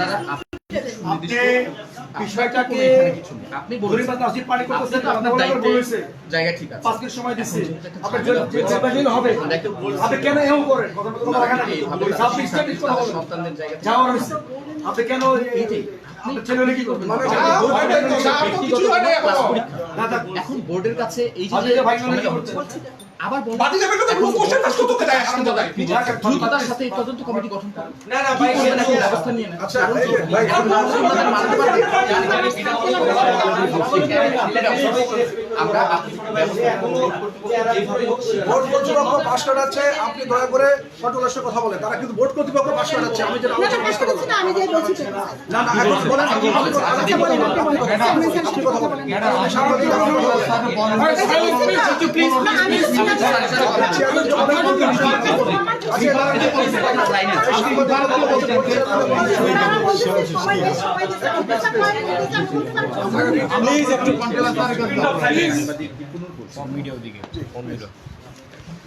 আপনারা আপনি বিষয়টাকে আপনি গরিব আর পানি করতেছেন, আপনার আপনার দায়িত্বে জায়গা ঠিক আছে। পাঁচকের সময় দিচ্ছে আপনার জন্য হবে? আপনি কেন এও করেন? কথা বলতে কথা রাখেন না। আপনি স্ট্যাটিক কথা বলেন। সন্তানদের জায়গা থেকে- যাওয়ার আপনি কেন এই- আপনার ছেলে হলে কি করবেন? মানে কিছু না এখনও। না, না, এখন বোর্ডের কাছে এই যে আবার যাবে কোনো কোশ্চেন তোকে দেয়। দ্রুততার সাথে এই তদন্ত কমিটি গঠন করেন। না, না, কি ভাই, করবেন এটা ব্যবস্থা নিয়ে নেন। আচ্ছা, কারণ এই যে, ভাই, এখন মানতে পারবেন? আমরা ভোট কর্তৃপক্ষ পাশ কাটাচ্ছে আপনি দয়া করে সটলের কথা বলেন তারা কিন্তু ভোট কর্তৃপক্ষ পাশ কাটাচ্ছে আমি যেটা আলোচনা করতে না। না এখন বলেন আপনি আচ্ছা, কথা বলেন। আপনি সাংবাদিক আপনি কথা বলেন এই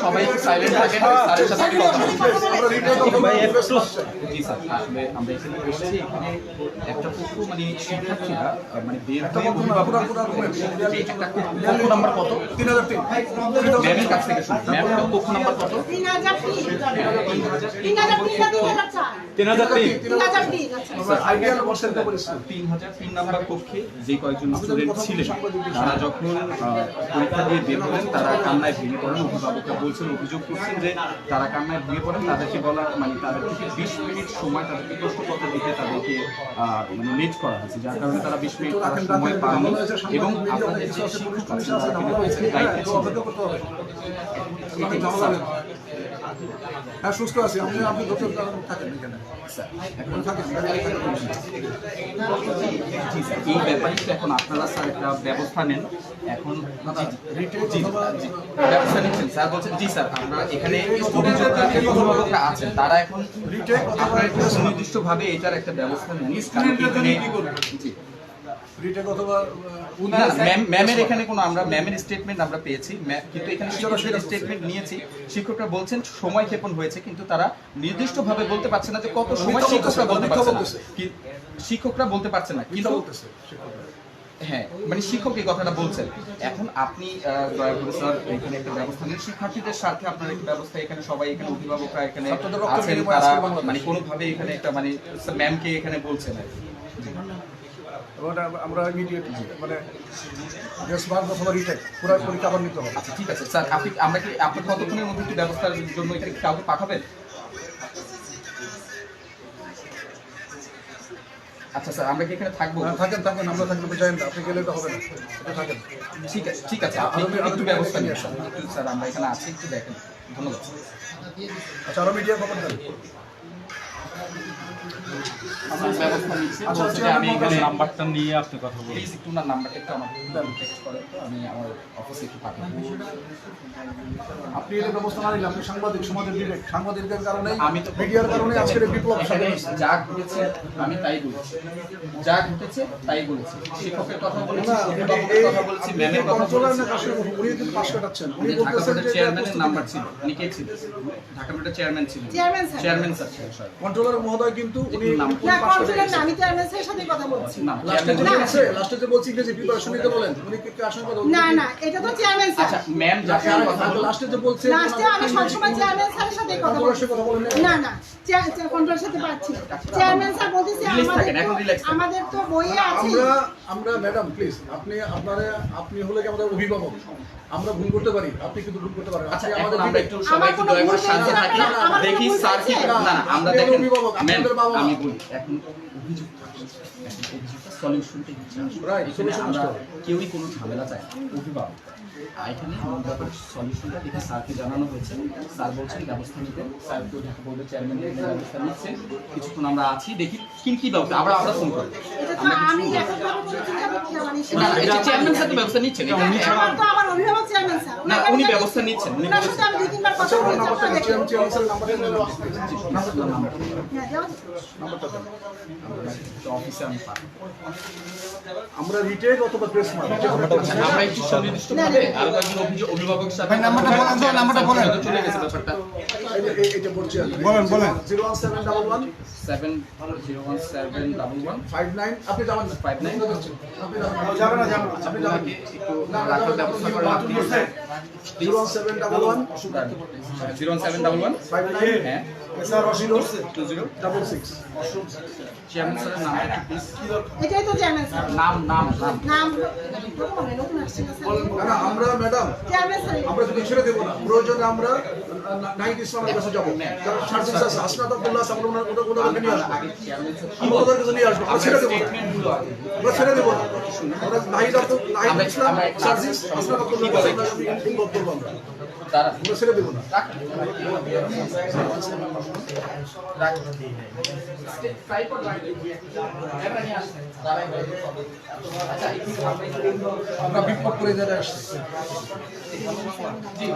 সবাই নাম্বার সাইলেন্ট থাকেন স্যারের সাথে জি স্যার আসলে আমরা এখানে এখানে একটা মানে শিক্ষার্থীরা মানে একটা হয়ে কত তিন হাজার তিন ম্যামের কাছ থেকে শুনি ম্যাম পক্ষ নাম্বার কত তিন হাজার তিন। তিন হাজার তিন হাজার তিন তিন তিন হাজার তিন, আচ্ছা। আইডিয়াল বসেন তো বলেছি তিন হাজার তিন নাম্বার কক্ষে যে কয়েকজন স্টুডেন্ট ছিলেন তারা যখন পরীক্ষা দিয়ে বের হলেন তারা কান্নায় ভেঙে পড়েন অভিভাবকরা বলছেন অভিযোগ করছেন যে তারা কান্নায় ভেঙে পড়েন তাদেরকে বলা মানে তাদেরকে বিশ মিনিট সময় তাদেরকে প্রশ্নপত্র দিতে তাদেরকে মানে লেট করা হয়েছে যার কারণে তারা বিশ মিনিট তারা সময় পাননি। এবং আপনাদের যে শিক্ষক আছেন আছে তারা কিন্তু দায়িত্বে ছিলেন। হ্যাঁ সুস্থ আছি। আপনি আপনি থাকেন এখানে? এই ব্যাপারে এখন আপনারা স্যার একটা ব্যবস্থা নেন। এখন জি, ব্যবস্থা নিচ্ছেন। স্যার বলছেন জি স্যার আমরা এখানে অভিভাবকরা আছেন তারা এখন আপনারা সুনির্দিষ্টভাবে এটার একটা ব্যবস্থা নেন। রিটেক অথবা ম্যামের এখানে কোনো আমরা ম্যামের স্টেটমেন্ট আমরা পেয়েছি। কিন্তু এখানে শিক্ষকের স্টেটমেন্ট নিয়েছি। শিক্ষকরা বলছেন সময় ক্ষেপণ হয়েছে কিন্তু তারা নির্দিষ্টভাবে বলতে পারছে না যে কত সময় শিক্ষকরা বলতে পারছে না। শিক্ষকরা বলতে পারছে না কিন্তু হ্যাঁ মানে শিক্ষক এই কথাটা বলছেন। এখন আপনি দয়া করে স্যার এখানে একটা ব্যবস্থা নিন। শিক্ষার্থীদের স্বার্থে আপনার একটা ব্যবস্থা এখানে সবাই এখানে অভিভাবকরা এখানে আছেন তারা মানে কোনোভাবে এখানে একটা মানে ম্যামকে এখানে বলছেন আর কি। এবং আমরা ইমিডিয়েট মানে গ্যাস বার অথবা রিটেক পুরো পরীক্ষা আবার নিতে হবে। আচ্ছা ঠিক আছে স্যার আপনি আমরা কি আপনি কতক্ষণের মধ্যে একটু ব্যবস্থার জন্য এখানে কাউকে পাঠাবেন? আচ্ছা স্যার আমরা কি এখানে থাকব? হ্যাঁ, থাকেন থাকেন আমরা আপনি যাই না আপনি গেলে তো হবে না থাকেন। ঠিক আছে ঠিক আছে আপনি একটু ব্যবস্থা নিয়ে স্যার আমরা এখানে আছি একটু দেখেন। ধন্যবাদ। আচ্ছা আরও মিডিয়া খবর দেন ব্যবস্থা নিচ্ছি বলছে যে আমি এখানে নাম্বারটা নিয়ে আপনি কথা বলুন প্লিজ একটু না নাম্বারটা একটু আমার টেক্সট করেন আমি আমার অফিসে একটু পাঠাবো আপনি এটা ব্যবস্থা না নিলে আপনি সাংবাদিক সমাজের ডিরেক্ট সাংবাদিকদের কারণে আমি তো মিডিয়ার কারণে আজকের বিপ্লব যা ঘটেছে আমি তাই বলেছি। যা ঘটেছে তাই বলেছি। শিক্ষকের কথা বলেছি অভিভাবকের কথা বলেছি ম্যামের কথা বলেছি। না কাশের কথা উনি কিন্তু পাশ কাটাচ্ছেন। উনি বলতেছেন যে চেয়ারম্যানের নাম্বার ছিল। উনি কে ছিলেন ঢাকা বোর্ডের চেয়ারম্যান ছিলেন। Chairman sir. Chairman sir controller মহোদয় কিন্তু উনি নাম- না, পাশ কন্ট্রোলার না, কাটাচ্ছেন আমি চেয়ারম্যান স্যারের সাথে কথা বলছি। না লাস্টে যে না। বলছে লাস্টে যে বলছি যে প্রিপারেশন নিতে বলেন উনি কি কি আসল কথা না, না, এটা তো চেয়ারম্যান স্যার। আচ্ছা ম্যাম যাকে আমি কথা লাস্টে যে বলছে লাস্টে আমি সবসময় চেয়ারম্যান স্যারের সাথে কথা বলছি। কথা বলেন না, না, চেয়ার- চেয়ার- সাথে পারছি চেয়ারম্যান স্যার বলতেছে আমাদের থাকেন, এখন তো- relax থাকেন। আমাদের তো বইয়ে আছে আমরা আমরা ম্যাডাম প্লিজ আপনি আপনারা আপনি হলে কি আমাদের অভিভাবক আমরা ভুল করতে পারি আপনি কিন্তু ভুল করতে পারেন আচ্ছা আমাদের আমরা একটু সবাই একটু দয়া করে শান্ত থাকি না, আমার কোনো দেখি স্যার কি না না আমরা দেখেন ম্যাম। আমি বলি এখন অভিযুক্ত আসছে এখন অভিযুক্ত সলিউশনটা হচ্ছে এখানে আমরা কেউই কোনো ঝামেলা চাই না। অভিভাবক। এখানে আমার ব্যাপারে সলিউশনটা দেখে স্যারকে জানানো হয়েছে। স্যার বলছেন ব্যবস্থা নিতে। স্যার তো ঢাকা বোর্ডের চেয়ারম্যান ব্যবস্থা নিচ্ছেন কিছুক্ষণ আমরা আছি দেখি কি কি ব্যবস্থা। আবার আমরা ফোন করব। কি মানে চেয়ারম্যান স্যার ব্যবস্থা নিচ্ছেন অভিভাবক না, উনি ব্যবস্থা নিচ্ছেন, চেয়ারম্যান আমরা রিটেক অথবা প্রেস আমরা একটু সুনির্দিষ্ট ভাবে আরও একজন অভিযোগ- অভিভাবকের সাথে নাম্বারটা বলেন নাম্বারটা বলেন। চলে গেছে ব্যাপারটা। এইটা বলছি বলেন, বলেন। Zero one seven double one. Seven zero one seven double one. Five nine. আপনি যাবেন ফাইভ নাইন। যাবেন না? যাবেন আপনি যাবেন একটু রাখার ব্যবস্থা করেন আপনি হ্যাঁ। নাম নাম নাম আমরা ম্যাডাম আমরা যদি ছেড়ে দেবো না। প্রয়োজনে আমরা নাইট ইসলামের কাছে যাব। কারণ হাসনাত আব্দুল্লাহ আমরা ওনার ওনার ওনাদেরকে নিয়ে আসব। আগে চেয়ারম্যান স্যার আমরা ওদের কাছে নিয়ে আসব? আমরা ছেড়ে দেবো না। আমরা ছেড়ে দেবো না। আমরা নাহিদ আব্দুল নাহিদ ইসলাম সার্জিস হাসনাত আব্দুল্লাহ আছে আমরা করব আমরা ছেড়ে দেবো না। ট্রাই করে আচ্ছা আমরা করে যারা আসছে। জি